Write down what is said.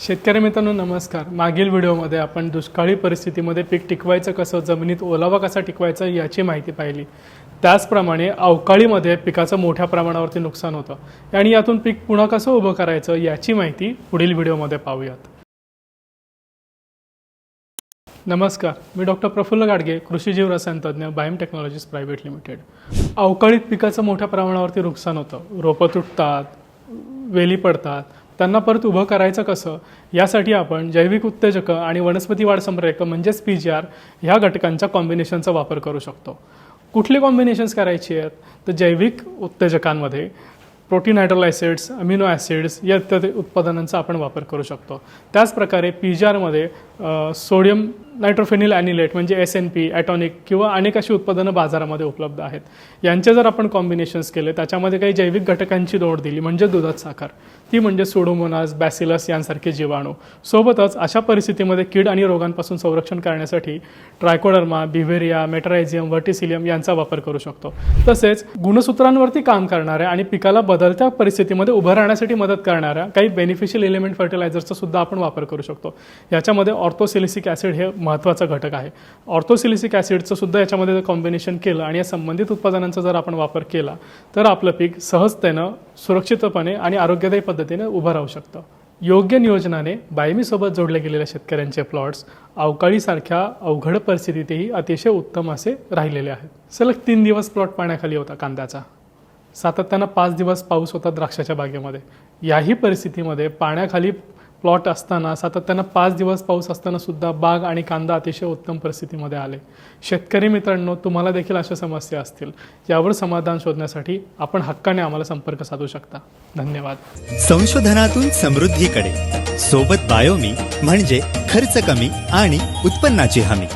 शेतकरी मित्रांनो नमस्कार. मागील व्हिडिओमध्ये आपण दुष्काळी परिस्थितीमध्ये पीक टिकवायचं कसं जमिनीत ओलावा कसा टिकवायचा याची माहिती पाहिली. त्याचप्रमाणे अवकाळीमध्ये पिकाचं मोठ्या प्रमाणावरती नुकसान होतं. आणि यातून पीक पुन्हा कसं उभं करायचं याची माहिती पुढील व्हिडिओमध्ये पाहूयात. नमस्कार. मी डॉक्टर प्रफुल्ल गाडगे कृषी जीव रसायन तज्ज्ञ बायम टेक्नॉलॉजीज प्रायव्हेट लिमिटेड. अवकाळीत पिकाचं मोठ्या प्रमाणावरती नुकसान होतं. रोपं तुटतात वेली पडतात त्यांना परत उभं करायचं कसं? यासाठी आपण जैविक उत्तेजकं आणि वनस्पती वाढ संप्रेरक म्हणजेच पी जी आर ह्या घटकांच्या कॉम्बिनेशनचा वापर करू शकतो. कुठले कॉम्बिनेशन्स करायची आहेत? तर जैविक उत्तेजकांमध्ये प्रोटीन हायड्रोल ॲसिड्स अमिनो ॲसिड्स या इत्यादी उत्पादनांचा आपण वापर करू शकतो. त्याचप्रकारे पी जी आरमध्ये सोडियम नायट्रोफेनिल ॲनिलेट म्हणजे एस एन पी ॲटॉनिक किंवा अनेक अशी उत्पादनं बाजारामध्ये उपलब्ध आहेत. यांचे जर आपण कॉम्बिनेशन्स केले त्याच्यामध्ये काही जैविक घटकांची जोड दिली म्हणजे दुधात साखर. ती म्हणजे सोडोमोनास बॅसिलस यांसारखे जीवाणू. सोबतच अशा परिस्थितीमध्ये कीड आणि रोगांपासून संरक्षण करण्यासाठी ट्रायकोडर्मा बिव्हेरिया मेटरायझियम व्हर्टिसिलियम यांचा वापर करू शकतो. तसेच गुणसूत्रांवरती काम करणाऱ्या आणि पिकाला बदलत्या परिस्थितीमध्ये उभं राहण्यासाठी मदत करणाऱ्या काही बेनिफिशियल एलिमेंट फर्टिलायझरचा सुद्धा आपण वापर करू शकतो. याच्यामध्ये ऑर्थोसिलिसिक ॲसिड हे महत्त्वाचा घटक आहे. ऑर्थोसिलिसिक ॲसिडचं सुद्धा याच्यामध्ये जर कॉम्बिनेशन केलं आणि या संबंधित उत्पादनांचा जर आपण वापर केला तर आपलं पीक सहजतेनं सुरक्षितपणे आणि आरोग्यदायी पद्धतीने उभं राहू शकतं. योग्य नियोजनाने बायमीसोबत जोडले गेलेल्या शेतकऱ्यांचे प्लॉट्स अवकाळीसारख्या अवघड परिस्थितीतही अतिशय उत्तम असे राहिलेले आहेत. सलग तीन दिवस प्लॉट पाण्याखाली होता कांद्याचा. सातत्यानं पाच दिवस पाऊस होता द्राक्षाच्या बागेमध्ये. याही परिस्थितीमध्ये पाण्याखाली प्लॉट असताना सातत्यानं पाच दिवस पाऊस असताना सुद्धा बाग आणि कांदा अतिशय उत्तम परिस्थितीमध्ये आले. शेतकरी मित्रांनो तुम्हाला देखील अशा समस्या असतील. यावर समाधान शोधण्यासाठी आपण हक्काने आम्हाला संपर्क साधू शकता. धन्यवाद. संशोधनातून समृद्धीकडे. सोबत बायोमी म्हणजे खर्च कमी आणि उत्पन्नाची हमी.